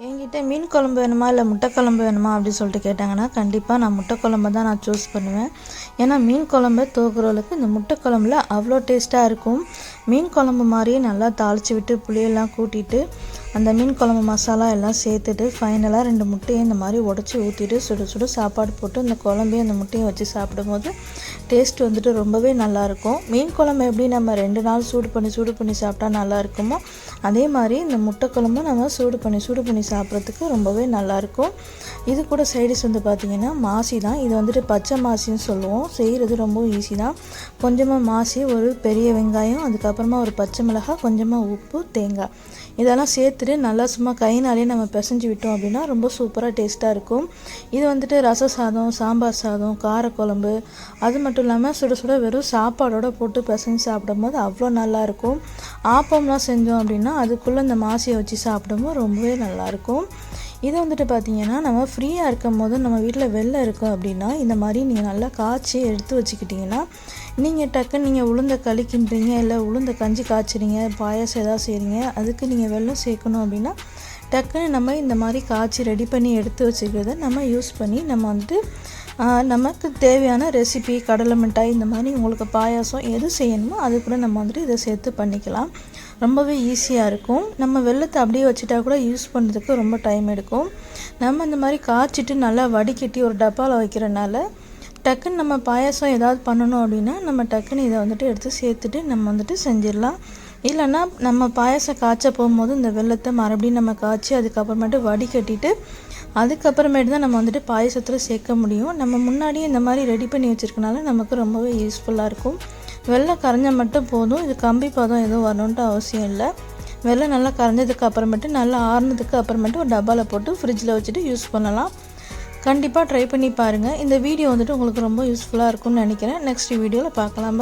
என்கிட்ட மீன் குழம்பு வேணுமா இல்லை முட்டை குழம்பு வேணுமா அப்படின்னு சொல்லிட்டு கேட்டாங்கன்னா கண்டிப்பாக நான் முட்டை குழம்பு தான் நான் சூஸ் பண்ணுவேன். ஏன்னா மீன் குழம்பு தூக்குறவளுக்கு இந்த முட்டை குழம்புல அவ்வளோ டேஸ்ட்டாக இருக்கும். மீன் குழம்பு மாதிரியே நல்லா தாளித்து விட்டு புளியெல்லாம் கூட்டிட்டு அந்த மீன் குழம்பு மசாலா எல்லாம் சேர்த்துட்டு ஃபைனலாக ரெண்டு முட்டையை இந்த மாதிரி உடச்சி ஊற்றிட்டு சுடு சுடு சாப்பாடு போட்டு இந்த குழம்பையும் அந்த முட்டையும் வச்சு சாப்பிடும்போது டேஸ்ட் வந்துட்டு ரொம்பவே நல்லாயிருக்கும் மீன் குழம்பு எப்படி நம்ம ரெண்டு நாள் சூடு பண்ணி சூடு பண்ணி சாப்பிட்டா நல்லா இருக்குமோ அதே மாதிரி இந்த முட்டை குழம்பு நம்ம சூடு பண்ணி சூடு பண்ணி சாப்பிட்றதுக்கு ரொம்பவே நல்லாயிருக்கும். இது கூட சைடிஸ் வந்து பார்த்திங்கன்னா மாசி தான். இது வந்துட்டு பச்சை மாசின்னு சொல்லுவோம். செய்கிறது ரொம்ப ஈஸி தான். கொஞ்சமாக மாசி ஒரு பெரிய வெங்காயம் அதுக்கப்புறமா ஒரு பச்சை மிளகாய் கொஞ்சமாக உப்பு தேங்காய். இதெல்லாம் சேர்த்துட்டு நல்லா சும்மா கைனாலே நம்ம பிசைஞ்சு விட்டோம் அப்படின்னா ரொம்ப சூப்பராக டேஸ்ட்டாக இருக்கும். இது வந்துட்டு ரச சாதம் சாம்பார் சாதம் காரக்குழம்பு அது மட்டும் இல்லாமல் சுட சுட வெறும் சாப்பாடோட போட்டு பிசைஞ்சு சாப்பிடும்போது அவ்வளோ நல்லாயிருக்கும் ஆப்பம்லாம் செஞ்சோம் அப்படின்னா அதுக்குள்ளே இந்த மாசியை வச்சு சாப்பிடும்போது ரொம்பவே நல்லாயிருக்கும். இது வந்துட்டு பார்த்தீங்கன்னா நம்ம ஃப்ரீயாக இருக்கும் போது நம்ம வீட்டில் வெளில இருக்கோம் அப்படின்னா இந்த மாதிரி நீங்கள் நல்லா காய்ச்சி எடுத்து வச்சுக்கிட்டிங்கன்னா நீங்கள் டக்குன்னு நீங்கள் உளுந்த களி கிண்டுறீங்க இல்லை உளுந்த கஞ்சி காய்ச்சிறீங்க பாயாசம் ஏதாவது செய்கிறீங்க அதுக்கு நீங்கள் வெள்ளம் சேர்க்கணும் அப்படின்னா டக்குன்னு நம்ம இந்த மாதிரி காய்ச்சி ரெடி பண்ணி எடுத்து வச்சுக்கிறத நம்ம யூஸ் பண்ணி நம்ம வந்துட்டு நமக்கு தேவையான ரெசிபி கடலை மிட்டாய் இந்த மாதிரி உங்களுக்கு பாயாசம் எது செய்யணுமோ அது கூட நம்ம வந்துட்டு இதை சேர்த்து பண்ணிக்கலாம். ரொம்பவே ஈஸியாக இருக்கும். நம்ம வெள்ளத்தை அப்படியே வச்சுட்டா கூட யூஸ் பண்ணுறதுக்கு ரொம்ப டைம் எடுக்கும். நம்ம இந்த மாதிரி காய்ச்சிட்டு நல்லா வடிகட்டி ஒரு டப்பாவில் வைக்கிறனால டக்குன்னு நம்ம பாயாசம் ஏதாவது பண்ணணும் அப்படின்னா நம்ம டக்குன்னு இதை வந்துட்டு எடுத்து சேர்த்துட்டு நம்ம வந்துட்டு செஞ்சிடலாம். இல்லைன்னா நம்ம பாயாசம் காய்ச்ச போகும்போது இந்த வெள்ளத்தை மறுபடியும் நம்ம காய்ச்சி அதுக்கப்புறமேட்டு வடிகட்டிட்டு அதுக்கப்புறமேட்டு தான் நம்ம வந்துட்டு பாயசத்தில் சேர்க்க முடியும். நம்ம முன்னாடியே இந்த மாதிரி ரெடி பண்ணி வச்சுருக்கனால நமக்கு ரொம்பவே யூஸ்ஃபுல்லாக இருக்கும். வெள்ளை கரைஞ்சால் மட்டும் போதும். இது கம்பி பதம் எதுவும் வரணுன்ட்டு அவசியம் இல்லை. வெள்ளை நல்லா கரைஞ்சதுக்கு அப்புறமேட்டு நல்லா ஆறுனதுக்கு அப்புறமேட்டு ஒரு டப்பாவில் போட்டு ஃப்ரிட்ஜில் வச்சுட்டு யூஸ் பண்ணலாம். கண்டிப்பாக ட்ரை பண்ணி பாருங்கள் இந்த வீடியோ வந்துட்டு உங்களுக்கு ரொம்ப யூஸ்ஃபுல்லாக இருக்கும்னு நினைக்கிறேன். நெக்ஸ்ட் வீடியோவில் பார்க்கலாம்